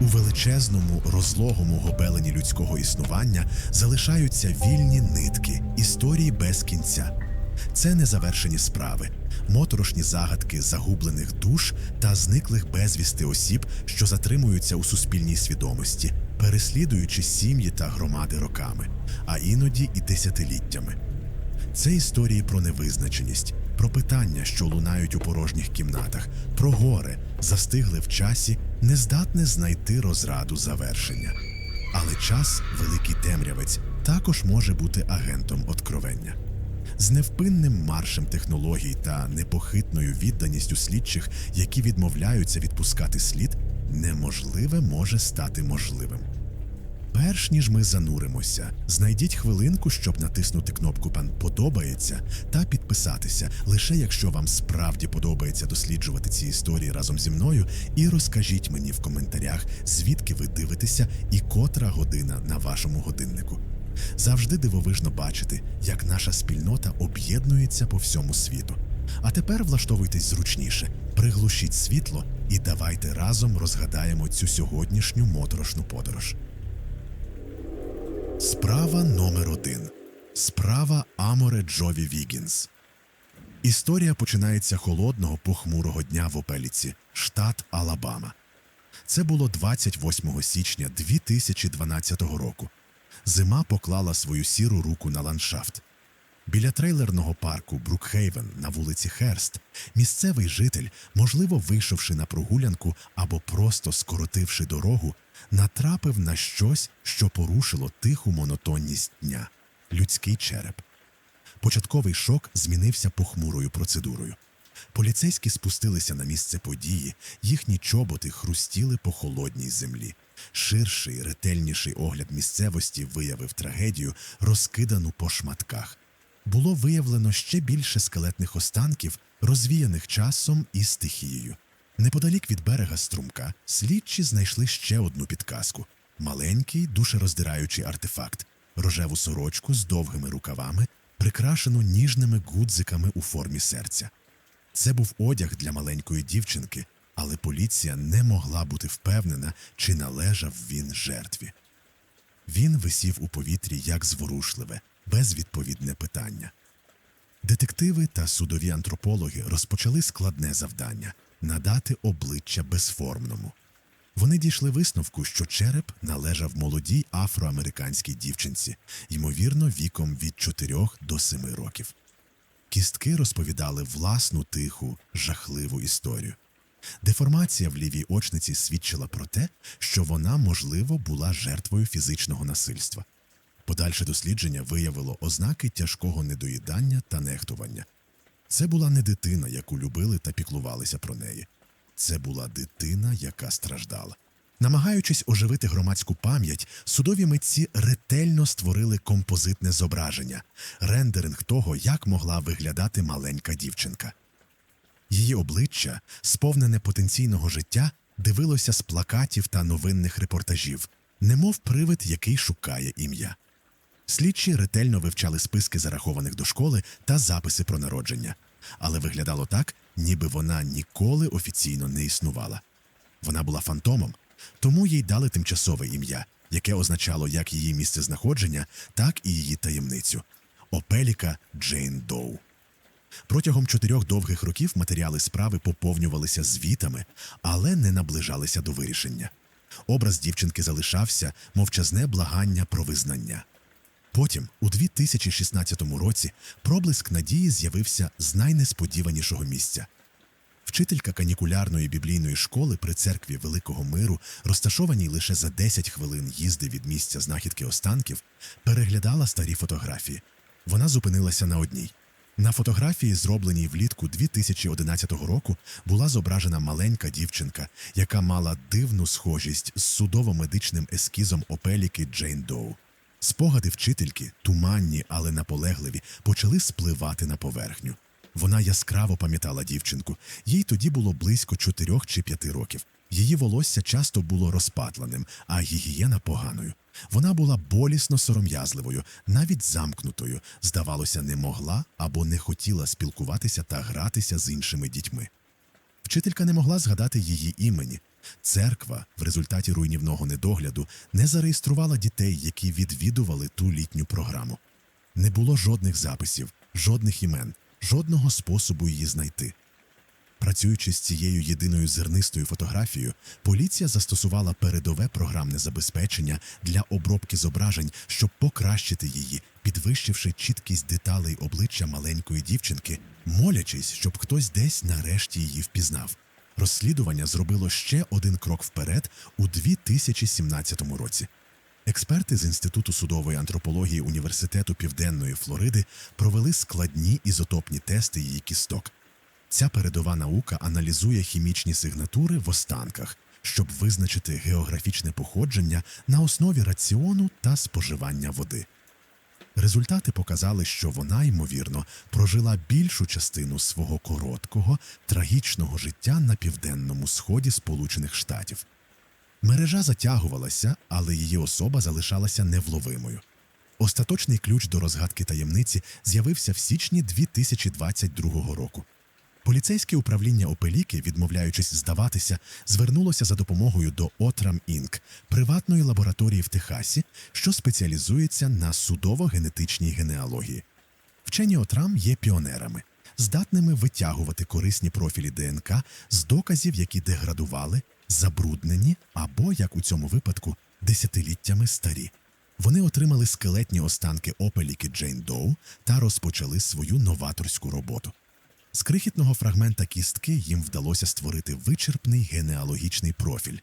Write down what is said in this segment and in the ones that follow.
У величезному розлогому гобелені людського існування залишаються вільні нитки, історії без кінця. Це незавершені справи, моторошні загадки загублених душ та зниклих безвісти осіб, що затримуються у суспільній свідомості, переслідуючи сім'ї та громади роками, а іноді і десятиліттями. Це історії про невизначеність, про питання, що лунають у порожніх кімнатах, про горе, застигли в часі, нездатне знайти розраду завершення. Але час, великий темрявець, також може бути агентом откровення. З невпинним маршем технологій та непохитною відданістю слідчих, які відмовляються відпускати слід, неможливе може стати можливим. Перш ніж ми зануримося, знайдіть хвилинку, щоб натиснути кнопку «Пан подобається та підписатися, лише якщо вам справді подобається досліджувати ці історії разом зі мною, і розкажіть мені в коментарях, звідки ви дивитеся і котра година на вашому годиннику. Завжди дивовижно бачити, як наша спільнота об'єднується по всьому світу. А тепер влаштовуйтесь зручніше, приглушіть світло і давайте разом розгадаємо цю сьогоднішню моторошну подорож. Справа номер один. Справа Аморе Джові Вігінс. Історія починається холодного похмурого дня в Опеліці, штат Алабама. Це було 28 січня 2012 року. Зима поклала свою сіру руку на ландшафт. Біля трейлерного парку Брукхейвен на вулиці Херст місцевий житель, можливо, вийшовши на прогулянку або просто скоротивши дорогу, натрапив на щось, що порушило тиху монотонність дня людський череп. Початковий шок змінився похмурою процедурою. Поліцейські спустилися на місце події, їхні чоботи хрустіли по холодній землі. Ширший, ретельніший огляд місцевості виявив трагедію, розкидану по шматках. Було виявлено ще більше скелетних останків, розвіяних часом і стихією. Неподалік від берега струмка слідчі знайшли ще одну підказку маленький, душероздираючий артефакт, рожеву сорочку з довгими рукавами, прикрашену ніжними гудзиками у формі серця. Це був одяг для маленької дівчинки, але поліція не могла бути впевнена, чи належав він жертві. Він висів у повітрі як зворушливе, безвідповідне питання. Детективи та судові антропологи розпочали складне завдання надати обличчя безформному. Вони дійшли висновку, що череп належав молодій афроамериканській дівчинці, ймовірно, віком від 4 до 7 років. Кістки розповідали власну тиху, жахливу історію. Деформація в лівій очниці свідчила про те, що вона, можливо, була жертвою фізичного насильства. Подальше дослідження виявило ознаки тяжкого недоїдання та нехтування. Це була не дитина, яку любили та піклувалися про неї. Це була дитина, яка страждала. Намагаючись оживити громадську пам'ять, судові митці ретельно створили композитне зображення, рендеринг того, як могла виглядати маленька дівчинка. Її обличчя, сповнене потенційного життя, дивилося з плакатів та новинних репортажів, немов привид, який шукає ім'я. Слідчі ретельно вивчали списки зарахованих до школи та записи про народження, але виглядало так, ніби вона ніколи офіційно не існувала. Вона була фантомом, тому їй дали тимчасове ім'я, яке означало як її місце знаходження, так і її таємницю Опеліка Джейн Доу. Протягом чотирьох довгих років матеріали справи поповнювалися звітами, але не наближалися до вирішення. Образ дівчинки залишався мовчазне благання про визнання. Потім, у 2016 році, проблиск надії з'явився з найнесподіванішого місця. Вчителька канікулярної біблійної школи при церкві Великого Миру, розташованій лише за 10 хвилин їзди від місця знахідки останків, переглядала старі фотографії. Вона зупинилася на одній. На фотографії, зробленій влітку 2011 року, була зображена маленька дівчинка, яка мала дивну схожість з судово-медичним ескізом опеліки Джейн Доу. Спогади вчительки, туманні, але наполегливі, почали спливати на поверхню. Вона яскраво пам'ятала дівчинку. Їй тоді було близько 4 чи 5 років. Її волосся часто було розпатленим, а гігієна поганою. Вона була болісно сором'язливою, навіть замкнутою, здавалося, не могла або не хотіла спілкуватися та гратися з іншими дітьми. Вчителька не могла згадати її імені, Церква в результаті руйнівного недогляду не зареєструвала дітей, які відвідували ту літню програму. Не було жодних записів, жодних імен, жодного способу її знайти. Працюючи з цією єдиною зернистою фотографією, поліція застосувала передове програмне забезпечення для обробки зображень, щоб покращити її, підвищивши чіткість деталей обличчя маленької дівчинки, молячись, щоб хтось десь нарешті її впізнав. Розслідування зробило ще один крок вперед у 2017 році. Експерти з Інституту судової антропології Університету Південної Флориди провели складні ізотопні тести її кісток. Ця передова наука аналізує хімічні сигнатури в останках, щоб визначити географічне походження на основі раціону та споживання води. Результати показали, що вона, ймовірно, прожила більшу частину свого короткого, трагічного життя на південному сході Сполучених Штатів. Мережа затягувалася, але її особа залишалася невловимою. Остаточний ключ до розгадки таємниці з'явився в січні 2022 року. Поліцейське управління Опеліки, відмовляючись здаватися, звернулося за допомогою до Отрам Інк, приватної лабораторії в Техасі, що спеціалізується на судово-генетичній генеалогії. Вчені Отрам є піонерами, здатними витягувати корисні профілі ДНК з доказів, які деградували, забруднені або, як у цьому випадку, десятиліттями старі. Вони отримали скелетні останки опеліки Джейн Доу та розпочали свою новаторську роботу. З крихітного фрагмента кістки їм вдалося створити вичерпний генеалогічний профіль.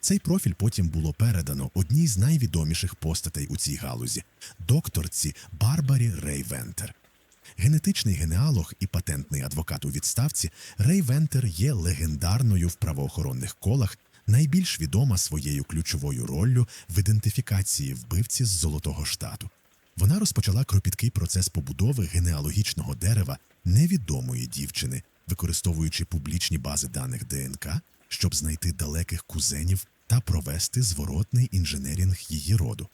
Цей профіль потім було передано одній з найвідоміших постатей у цій галузі докторці Барбарі Рей Вентер. Генетичний генеалог і патентний адвокат у відставці Рей Вентер є легендарною в правоохоронних колах, найбільш відома своєю ключовою роллю в ідентифікації вбивці з Золотого Штату. Вона розпочала кропіткий процес побудови генеалогічного дерева невідомої дівчини, використовуючи публічні бази даних ДНК, щоб знайти далеких кузенів та провести зворотний інженерінг її роду.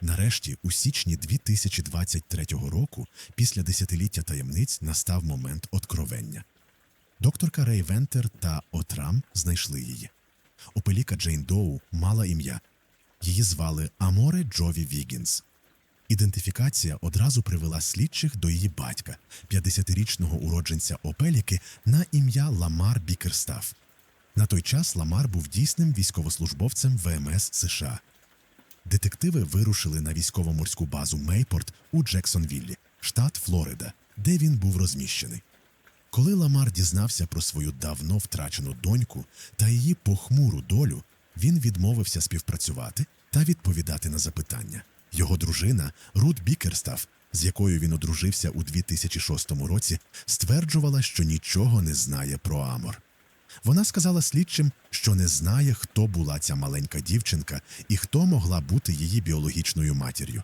Нарешті, у січні 2023 року, після десятиліття таємниць, настав момент откровення. Докторка Рей Вентер та Отрам знайшли її. Опеліка Джейн Доу мала ім'я. Її звали Аморе Джові Вігінс. Ідентифікація одразу привела слідчих до її батька, 50-річного уродженця Опеліки, на ім'я Ламар Бікерстаф. На той час Ламар був дійсним військовослужбовцем ВМС США. Детективи вирушили на військово-морську базу Мейпорт у Джексонвіллі, штат Флорида, де він був розміщений. Коли Ламар дізнався про свою давно втрачену доньку та її похмуру долю, він відмовився співпрацювати та відповідати на запитання. Його дружина Рут Бікерстаф, з якою він одружився у 2006 році, стверджувала, що нічого не знає про Амор. Вона сказала слідчим, що не знає, хто була ця маленька дівчинка і хто могла бути її біологічною матір'ю.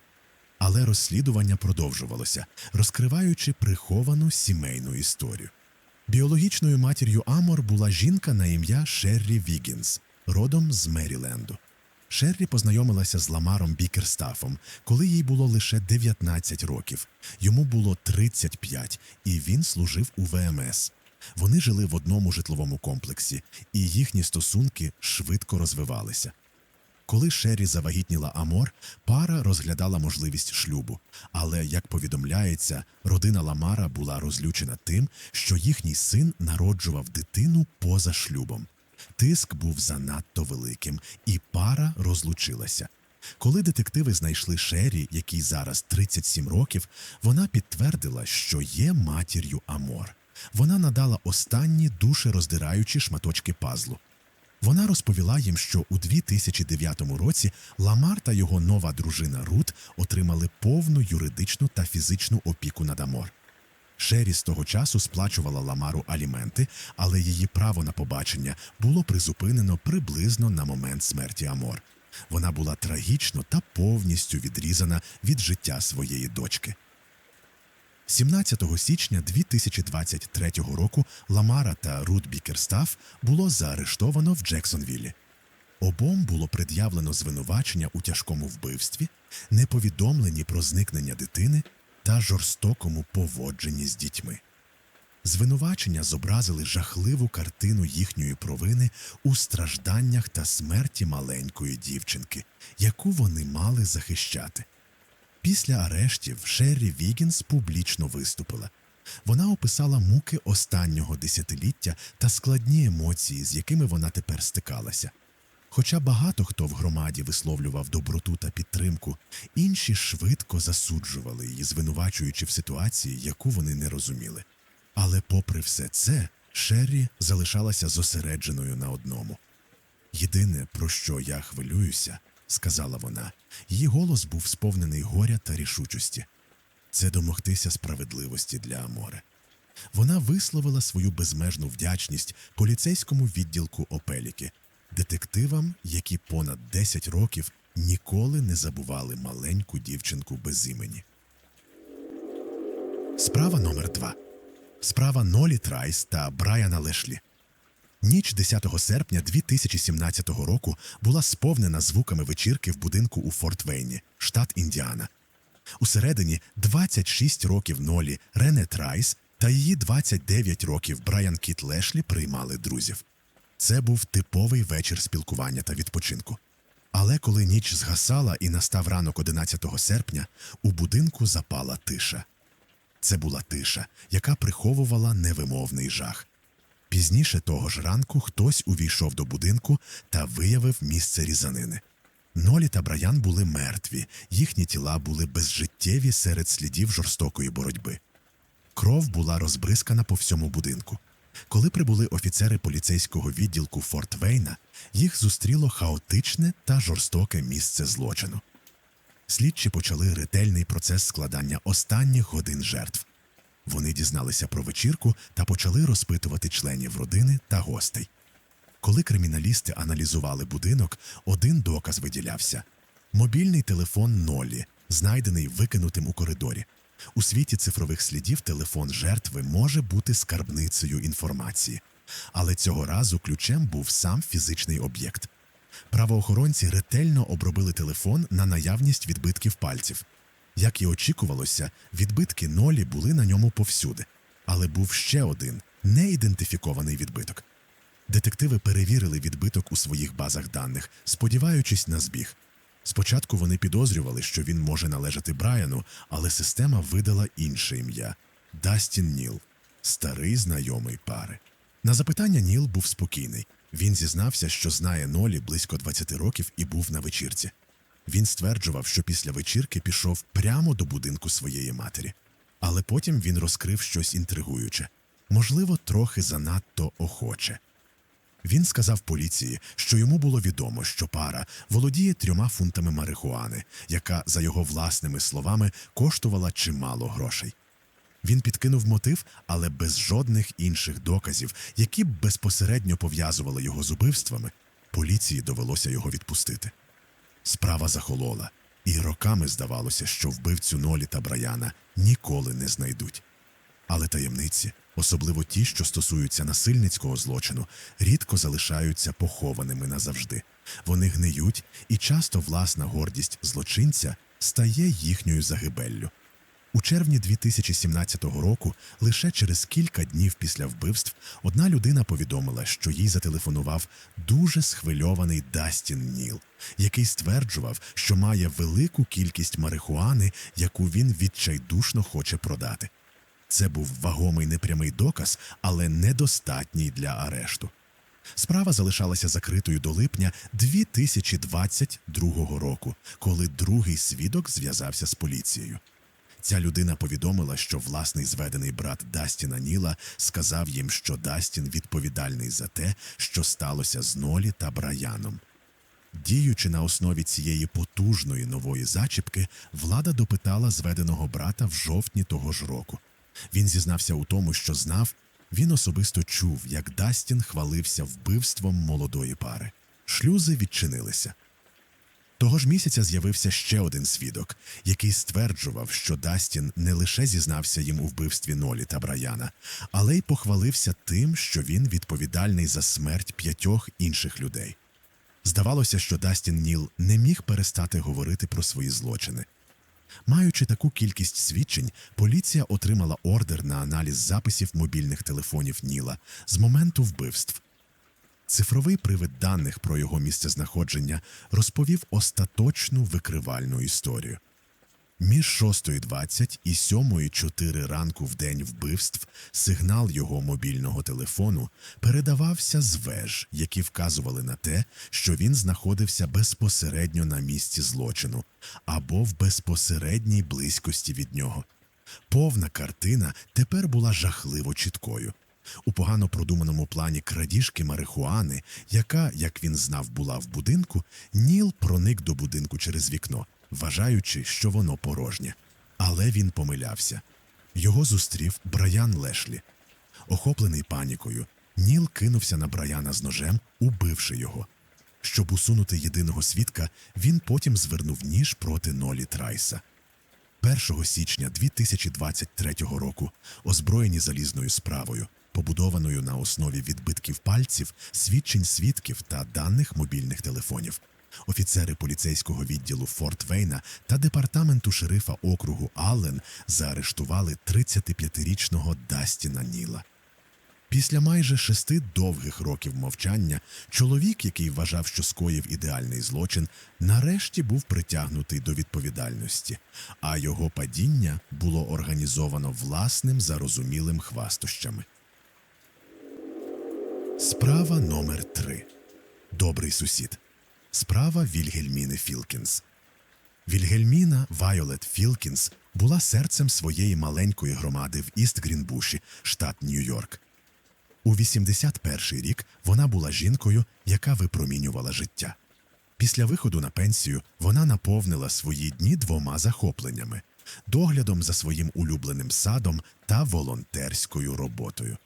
Але розслідування продовжувалося, розкриваючи приховану сімейну історію. Біологічною матір'ю Амор була жінка на ім'я Шеррі Вігінс, родом з Меріленду. Шеррі познайомилася з Ламаром Бікерстафом, коли їй було лише 19 років. Йому було 35, і він служив у ВМС. Вони жили в одному житловому комплексі, і їхні стосунки швидко розвивалися. Коли Шері завагітніла Амор, пара розглядала можливість шлюбу. Але, як повідомляється, родина Ламара була розлючена тим, що їхній син народжував дитину поза шлюбом. Тиск був занадто великим, і пара розлучилася. Коли детективи знайшли Шері, якій зараз 37 років, вона підтвердила, що є матір'ю Амор. Вона надала останні душероздираючі шматочки пазлу. Вона розповіла їм, що у 2009 році Ламар та його нова дружина Рут отримали повну юридичну та фізичну опіку над Амор. Шері з того часу сплачувала Ламару аліменти, але її право на побачення було призупинено приблизно на момент смерті Амор. Вона була трагічно та повністю відрізана від життя своєї дочки. 17 січня 2023 року Ламара та Рут Бікерстаф було заарештовано в Джексонвіллі. Обом було пред'явлено звинувачення у тяжкому вбивстві, неповідомленні про зникнення дитини та жорстокому поводженні з дітьми. Звинувачення зобразили жахливу картину їхньої провини у стражданнях та смерті маленької дівчинки, яку вони мали захищати. Після арештів Шеррі Вігінс публічно виступила. Вона описала муки останнього десятиліття та складні емоції, з якими вона тепер стикалася. Хоча багато хто в громаді висловлював доброту та підтримку, інші швидко засуджували її, звинувачуючи в ситуації, яку вони не розуміли. Але, попри все це, Шеррі залишалася зосередженою на одному. Єдине, про що я хвилююся, сказала вона, її голос був сповнений горя та рішучості. Це домогтися справедливості для Аморе. Вона висловила свою безмежну вдячність поліцейському відділку Опеліки, детективам, які понад 10 років ніколи не забували маленьку дівчинку без імені. Справа номер 2 Справа Нолі Трайс та Брайана Лешлі. Ніч 10 серпня 2017 року була сповнена звуками вечірки в будинку у Форт Вейні, штат Індіана. Усередині 26 років Нолі Рене Трайс та її 29 років Брайан Кіт Лешлі приймали друзів. Це був типовий вечір спілкування та відпочинку. Але коли ніч згасала і настав ранок 11 серпня, у будинку запала тиша. Це була тиша, яка приховувала невимовний жах. Пізніше того ж ранку хтось увійшов до будинку та виявив місце різанини. Нолі та Браян були мертві, їхні тіла були безжиттєві серед слідів жорстокої боротьби. Кров була розбризкана по всьому будинку. Коли прибули офіцери поліцейського відділку Форт Вейна, їх зустріло хаотичне та жорстоке місце злочину. Слідчі почали ретельний процес складання останніх годин жертв. Вони дізналися про вечірку та почали розпитувати членів родини та гостей. Коли криміналісти аналізували будинок, один доказ виділявся мобільний телефон Нолі, знайдений викинутим у коридорі. У світі цифрових слідів телефон жертви може бути скарбницею інформації, але цього разу ключем був сам фізичний об'єкт. Правоохоронці ретельно обробили телефон на наявність відбитків пальців. Як і очікувалося, відбитки нолі були на ньому повсюди, але був ще один неідентифікований відбиток. Детективи перевірили відбиток у своїх базах даних, сподіваючись на збіг. Спочатку вони підозрювали, що він може належати Брайану, але система видала інше ім'я Дастін Ніл, старий знайомий пари. На запитання Ніл був спокійний. Він зізнався, що знає Нолі близько 20 років і був на вечірці. Він стверджував, що після вечірки пішов прямо до будинку своєї матері. Але потім він розкрив щось інтригуюче, можливо, трохи занадто охоче. Він сказав поліції, що йому було відомо, що пара володіє трьома фунтами марихуани, яка, за його власними словами, коштувала чимало грошей. Він підкинув мотив, але без жодних інших доказів, які б безпосередньо пов'язували його з убивствами, поліції довелося його відпустити. Справа захолола, і роками здавалося, що вбивцю Нолі та Браяна ніколи не знайдуть. Але таємниці, особливо ті, що стосуються насильницького злочину, рідко залишаються похованими назавжди. Вони гниють, і часто власна гордість злочинця стає їхньою загибеллю. У червні 2017 року, лише через кілька днів після вбивств, одна людина повідомила, що їй зателефонував дуже схвильований Дастін Ніл, який стверджував, що має велику кількість марихуани, яку він відчайдушно хоче продати. Це був вагомий непрямий доказ, але недостатній для арешту. Справа залишалася закритою до липня 2022 року, коли другий свідок зв'язався з поліцією. Ця людина повідомила, що власний зведений брат Дастіна Ніла сказав їм, що Дастін відповідальний за те, що сталося з Нолі та Браяном. Діючи на основі цієї потужної нової зачіпки, влада допитала зведеного брата в жовтні того ж року. Він зізнався у тому, що знав, він особисто чув, як Дастін хвалився вбивством молодої пари. Шлюзи відчинилися. Того ж місяця з'явився ще один свідок, який стверджував, що Дастін не лише зізнався їм у вбивстві Нолі та Браяна, але й похвалився тим, що він відповідальний за смерть п'ятьох інших людей. Здавалося, що Дастін Ніл не міг перестати говорити про свої злочини. Маючи таку кількість свідчень, поліція отримала ордер на аналіз записів мобільних телефонів Ніла з моменту вбивств. Цифровий привид даних про його місцезнаходження розповів остаточну викривальну історію. Між 6.20 і 7.04 ранку в день вбивств сигнал його мобільного телефону передавався з веж, які вказували на те, що він знаходився безпосередньо на місці злочину або в безпосередній близькості від нього. Повна картина тепер була жахливо чіткою. У погано продуманому плані крадіжки марихуани, яка, як він знав, була в будинку, Ніл проник до будинку через вікно, вважаючи, що воно порожнє. Але він помилявся. Його зустрів Брайан Лешлі. Охоплений панікою, Ніл кинувся на Брайана з ножем, убивши його. Щоб усунути єдиного свідка, він потім звернув ніж проти Нолі Трайса. 1 січня 2023 року, озброєні залізною справою, побудованою на основі відбитків пальців, свідчень свідків та даних мобільних телефонів. Офіцери поліцейського відділу Форт Вейна та департаменту шерифа округу Аллен заарештували 35-річного Дастіна Ніла. Після майже шести довгих років мовчання чоловік, який вважав, що скоїв ідеальний злочин, нарешті був притягнутий до відповідальності, а його падіння було організовано власним зарозумілим хвастощами. Справа номер 3 Добрий сусід. Справа Вільгельміни Філкінс. Вільгельміна Вайолет Філкінс була серцем своєї маленької громади в Іст Грінбуші, штат Нью-Йорк. У 81-й рік вона була жінкою, яка випромінювала життя. Після виходу на пенсію вона наповнила свої дні двома захопленнями доглядом за своїм улюбленим садом та волонтерською роботою.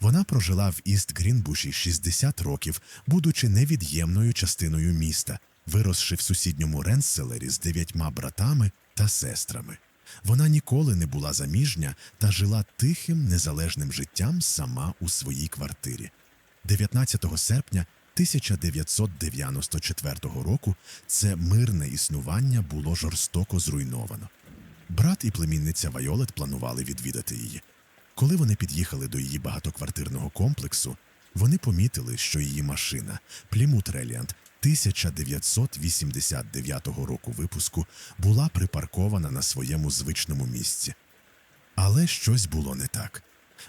Вона прожила в Іст Грінбуші 60 років, будучи невід'ємною частиною міста, виросши в сусідньому Ренселері з дев'ятьма братами та сестрами. Вона ніколи не була заміжня та жила тихим, незалежним життям сама у своїй квартирі. 19 серпня 1994 року це мирне існування було жорстоко зруйновано. Брат і племінниця Вайолет планували відвідати її. Коли вони під'їхали до її багатоквартирного комплексу, вони помітили, що її машина Плімут Реліант 1989 року випуску була припаркована на своєму звичному місці. Але щось було не так.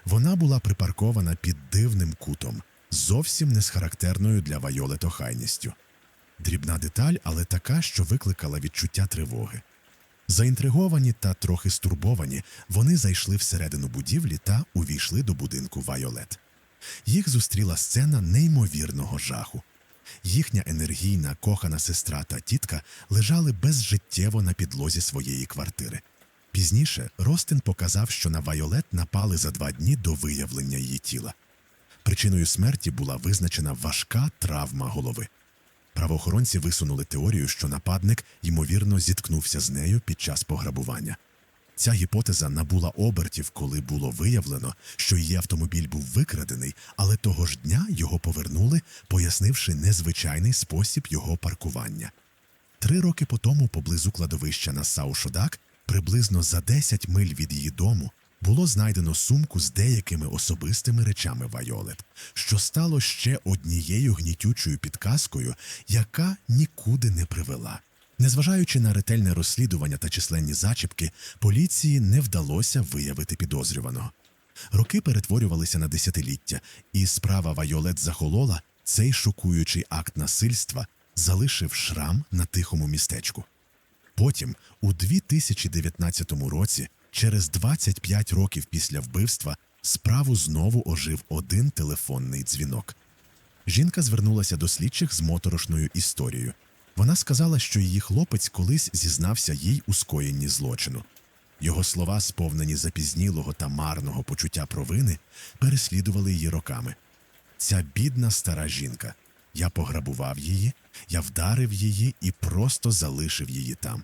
Вона була припаркована під дивним кутом, зовсім не з характерною для Вайолет охайністю. Дрібна деталь, але така, що викликала відчуття тривоги. Заінтриговані та трохи стурбовані, вони зайшли всередину будівлі та увійшли до будинку Вайолет. Їх зустріла сцена неймовірного жаху. Їхня енергійна, кохана сестра та тітка лежали безжиттєво на підлозі своєї квартири. Пізніше Ростин показав, що на Вайолет напали за два дні до виявлення її тіла. Причиною смерті була визначена важка травма голови. Правоохоронці висунули теорію, що нападник, ймовірно, зіткнувся з нею під час пограбування. Ця гіпотеза набула обертів, коли було виявлено, що її автомобіль був викрадений, але того ж дня його повернули, пояснивши незвичайний спосіб його паркування. Три роки по тому, поблизу кладовища на Саушодак, приблизно за 10 миль від її дому, було знайдено сумку з деякими особистими речами Вайолет, що стало ще однією гнітючою підказкою, яка нікуди не привела. Незважаючи на ретельне розслідування та численні зачіпки, поліції не вдалося виявити підозрюваного. Роки перетворювалися на десятиліття, і справа Вайолет захолола цей шокуючий акт насильства залишив шрам на тихому містечку. Потім, у 2019 році, через 25 років після вбивства, справу знову ожив один телефонний дзвінок. Жінка звернулася до слідчих з моторошною історією. Вона сказала, що її хлопець колись зізнався їй у скоєнні злочину. Його слова, сповнені запізнілого та марного почуття провини, переслідували її роками. Ця бідна стара жінка. Я пограбував її, я вдарив її і просто залишив її там.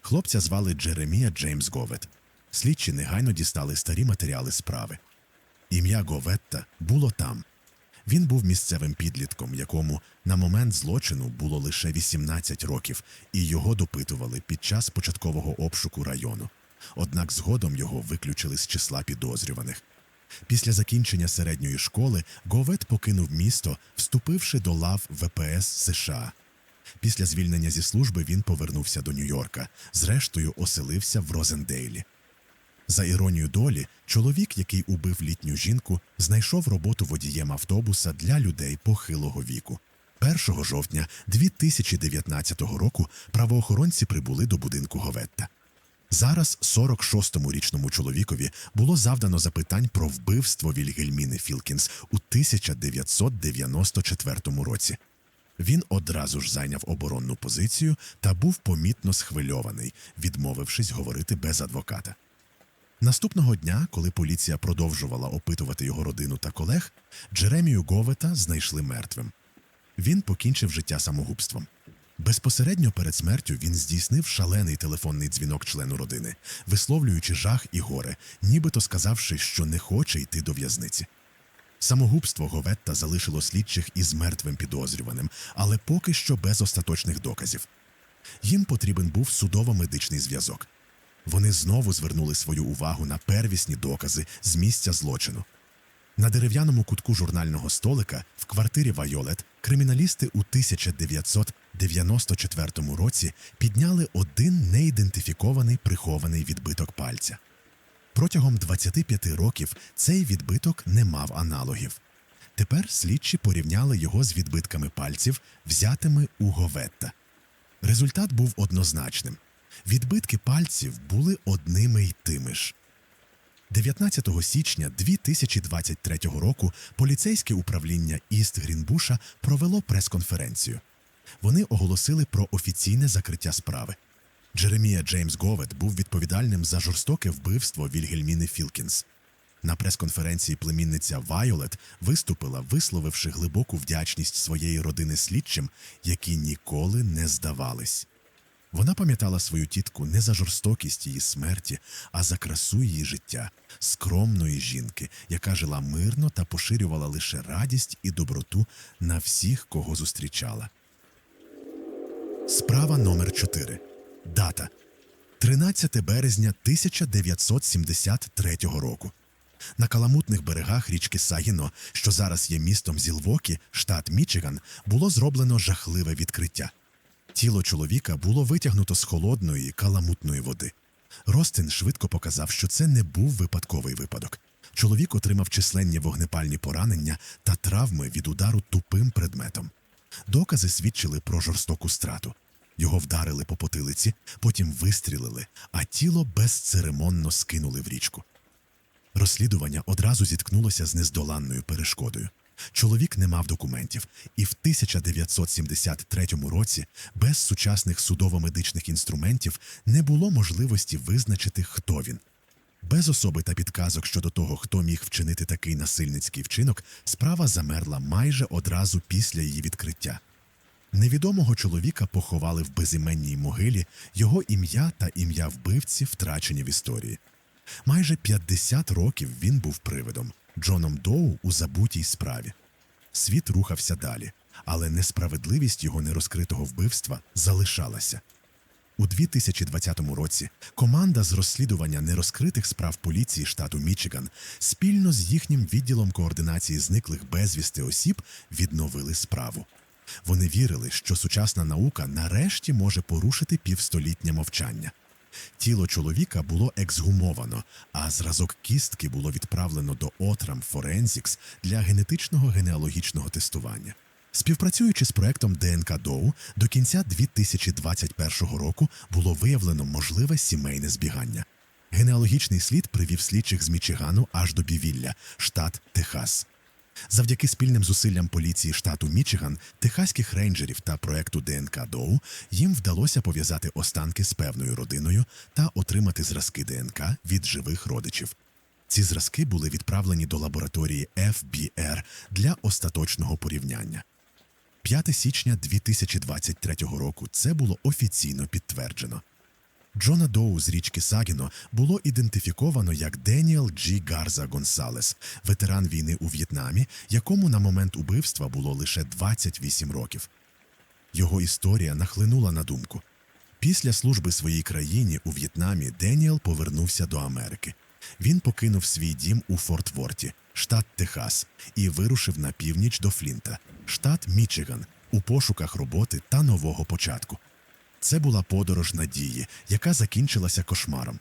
Хлопця звали Джеремія Джеймс Говет. Слідчі негайно дістали старі матеріали справи. Ім'я Говетта було там. Він був місцевим підлітком, якому на момент злочину було лише 18 років, і його допитували під час початкового обшуку району. Однак згодом його виключили з числа підозрюваних. Після закінчення середньої школи Говет покинув місто, вступивши до лав ВПС США. Після звільнення зі служби він повернувся до Нью-Йорка, зрештою оселився в Розендейлі. За іронією долі, чоловік, який убив літню жінку, знайшов роботу водієм автобуса для людей похилого віку. 1 жовтня 2019 року правоохоронці прибули до будинку Говетта. Зараз 46-му річному чоловікові було завдано запитань про вбивство Вільгельміни Філкінс у 1994 році. Він одразу ж зайняв оборонну позицію та був помітно схвильований, відмовившись говорити без адвоката. Наступного дня, коли поліція продовжувала опитувати його родину та колег, Джеремію Говета знайшли мертвим. Він покінчив життя самогубством. Безпосередньо перед смертю він здійснив шалений телефонний дзвінок члену родини, висловлюючи жах і горе, нібито сказавши, що не хоче йти до в'язниці. Самогубство Говетта залишило слідчих із мертвим підозрюваним, але поки що без остаточних доказів. Їм потрібен був судово-медичний зв'язок. Вони знову звернули свою увагу на первісні докази з місця злочину. На дерев'яному кутку журнального столика в квартирі Вайолет криміналісти у 1994 році підняли один неідентифікований прихований відбиток пальця. Протягом 25 років цей відбиток не мав аналогів. Тепер слідчі порівняли його з відбитками пальців, взятими у Говетта. Результат був однозначним. Відбитки пальців були одними й тими ж. 19 січня 2023 року поліцейське управління Іст Грінбуша провело прес-конференцію. Вони оголосили про офіційне закриття справи. Джеремія Джеймс Говет був відповідальним за жорстоке вбивство Вільгельміни Філкінс. На прес-конференції племінниця Вайолет виступила, висловивши глибоку вдячність своєї родини слідчим, які ніколи не здавались. Вона пам'ятала свою тітку не за жорстокість її смерті, а за красу її життя, скромної жінки, яка жила мирно та поширювала лише радість і доброту на всіх, кого зустрічала. Справа номер 4 Дата 13 березня 1973 року. На каламутних берегах річки Сагіно, що зараз є містом Зілвокі, штат Мічиган, було зроблено жахливе відкриття. Тіло чоловіка було витягнуто з холодної каламутної води. Ростин швидко показав, що це не був випадковий випадок. Чоловік отримав численні вогнепальні поранення та травми від удару тупим предметом. Докази свідчили про жорстоку страту. Його вдарили по потилиці, потім вистрілили, а тіло безцеремонно скинули в річку. Розслідування одразу зіткнулося з нездоланною перешкодою. Чоловік не мав документів, і в 1973 році без сучасних судово-медичних інструментів не було можливості визначити, хто він. Без особи та підказок щодо того, хто міг вчинити такий насильницький вчинок, справа замерла майже одразу після її відкриття. Невідомого чоловіка поховали в безіменній могилі, його ім'я та ім'я вбивці втрачені в історії. Майже 50 років він був привидом Джоном Доу у забутій справі. Світ рухався далі, але несправедливість його нерозкритого вбивства залишалася. У 2020 році команда з розслідування нерозкритих справ поліції штату Мічиган спільно з їхнім відділом координації зниклих безвісти осіб відновили справу. Вони вірили, що сучасна наука нарешті може порушити півстолітнє мовчання. Тіло чоловіка було ексгумовано, а зразок кістки було відправлено до Отрам Forensics для генетичного генеалогічного тестування. Співпрацюючи з проектом ДНК Доу, до кінця 2021 року було виявлено можливе сімейне збігання. Генеалогічний слід привів слідчих з Мічигану аж до Бівілля, штат Техас. Завдяки спільним зусиллям поліції штату Мічиган, техаських рейнджерів та проекту ДНК Доу їм вдалося пов'язати останки з певною родиною та отримати зразки ДНК від живих родичів. Ці зразки були відправлені до лабораторії FBR для остаточного порівняння. 5 січня 2023 року це було офіційно підтверджено. Джона Доу з річки Сагіно було ідентифіковано як Деніел Джі Гарза Гонсалес, ветеран війни у В'єтнамі, якому на момент убивства було лише 28 років. Його історія нахлинула на думку. Після служби своїй країні у В'єтнамі Деніел повернувся до Америки. Він покинув свій дім у Форт-Ворті, штат Техас, і вирушив на північ до Флінта, штат Мічиган, у пошуках роботи та нового початку. Це була подорож надії, яка закінчилася кошмаром.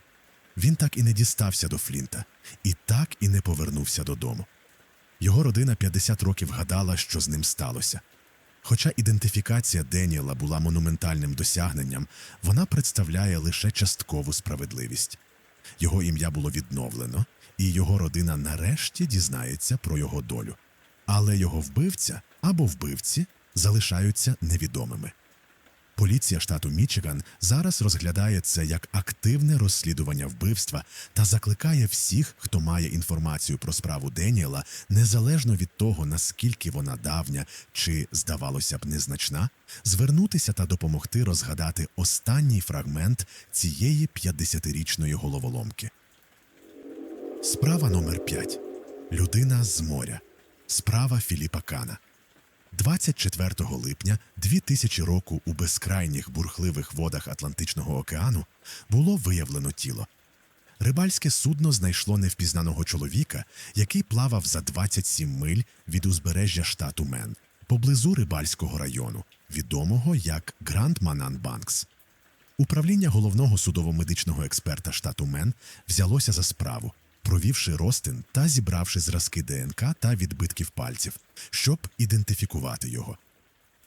Він так і не дістався до Флінта, і так і не повернувся додому. Його родина 50 років гадала, що з ним сталося. Хоча ідентифікація Деніела була монументальним досягненням, вона представляє лише часткову справедливість. Його ім'я було відновлено, і його родина нарешті дізнається про його долю. Але його вбивця або вбивці залишаються невідомими. Поліція штату Мічиган зараз розглядає це як активне розслідування вбивства та закликає всіх, хто має інформацію про справу Деніела, незалежно від того, наскільки вона давня чи, здавалося б, незначна, звернутися та допомогти розгадати останній фрагмент цієї 50-річної головоломки. Справа номер 5. Людина з моря. Справа Філіпа Кана. 24 липня 2000 року у безкрайніх бурхливих водах Атлантичного океану було виявлено тіло. Рибальське судно знайшло невпізнаного чоловіка, який плавав за 27 миль від узбережжя штату Мен, поблизу рибальського району, відомого як Гранд Манан Банкс. Управління головного судово-медичного експерта штату Мен взялося за справу, провівши розтин та зібравши зразки ДНК та відбитків пальців, щоб ідентифікувати його.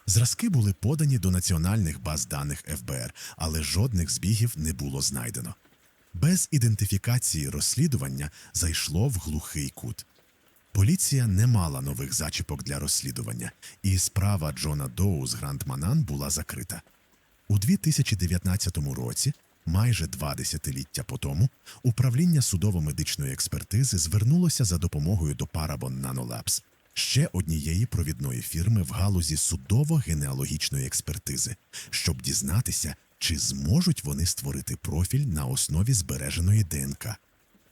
Зразки були подані до національних баз даних ФБР, але жодних збігів не було знайдено. Без ідентифікації розслідування зайшло в глухий кут. Поліція не мала нових зачіпок для розслідування, і справа Джона Доу з Гранд Манан була закрита. У 2019 році, майже два десятиліття по тому, управління судово-медичної експертизи звернулося за допомогою до Parabon Nanolabs, ще однієї провідної фірми в галузі судово-генеалогічної експертизи, щоб дізнатися, чи зможуть вони створити профіль на основі збереженої ДНК.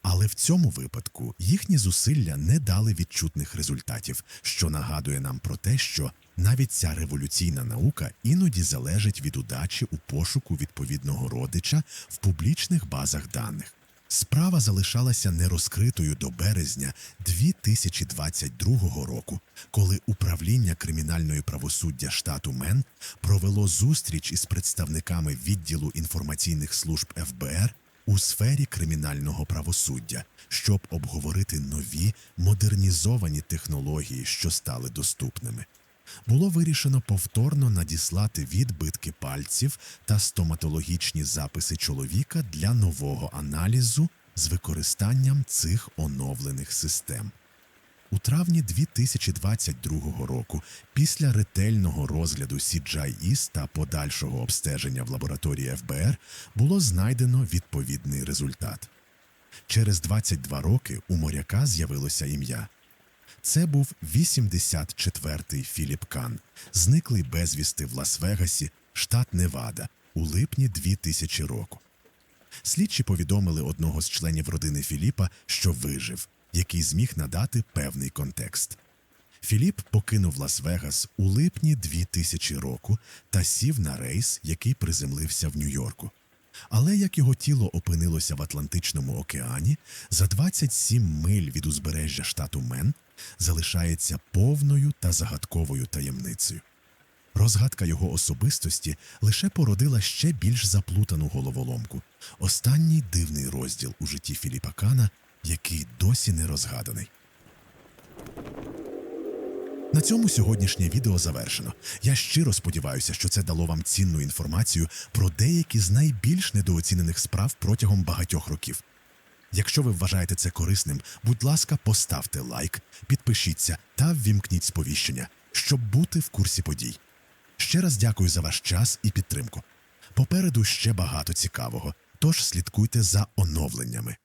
Але в цьому випадку їхні зусилля не дали відчутних результатів, що нагадує нам про те, що навіть ця революційна наука іноді залежить від удачі у пошуку відповідного родича в публічних базах даних. Справа залишалася нерозкритою до березня 2022 року, коли управління кримінальної правосуддя штату Мен провело зустріч із представниками відділу інформаційних служб ФБР у сфері кримінального правосуддя, щоб обговорити нові модернізовані технології, що стали доступними. Було вирішено повторно надіслати відбитки пальців та стоматологічні записи чоловіка для нового аналізу з використанням цих оновлених систем. У травні 2022 року, після ретельного розгляду CGI-IS та подальшого обстеження в лабораторії ФБР, було знайдено відповідний результат. Через 22 роки у моряка з'явилося ім'я. Це був 84-й Філіп Кан, зниклий безвісти в Лас-Вегасі, штат Невада, у липні 2000 року. Слідчі повідомили одного з членів родини Філіпа, що вижив, який зміг надати певний контекст. Філіп покинув Лас-Вегас у липні 2000 року та сів на рейс, який приземлився в Нью-Йорку. Але як його тіло опинилося в Атлантичному океані, за 27 миль від узбережжя штату Мен залишається повною та загадковою таємницею. Розгадка його особистості лише породила ще більш заплутану головоломку, останній дивний розділ у житті Філіпа Кана, який досі не розгаданий. На цьому сьогоднішнє відео завершено. Я щиро сподіваюся, що це дало вам цінну інформацію про деякі з найбільш недооцінених справ протягом багатьох років. Якщо ви вважаєте це корисним, будь ласка, поставте лайк, підпишіться та ввімкніть сповіщення, щоб бути в курсі подій. Ще раз дякую за ваш час і підтримку. Попереду ще багато цікавого, тож слідкуйте за оновленнями.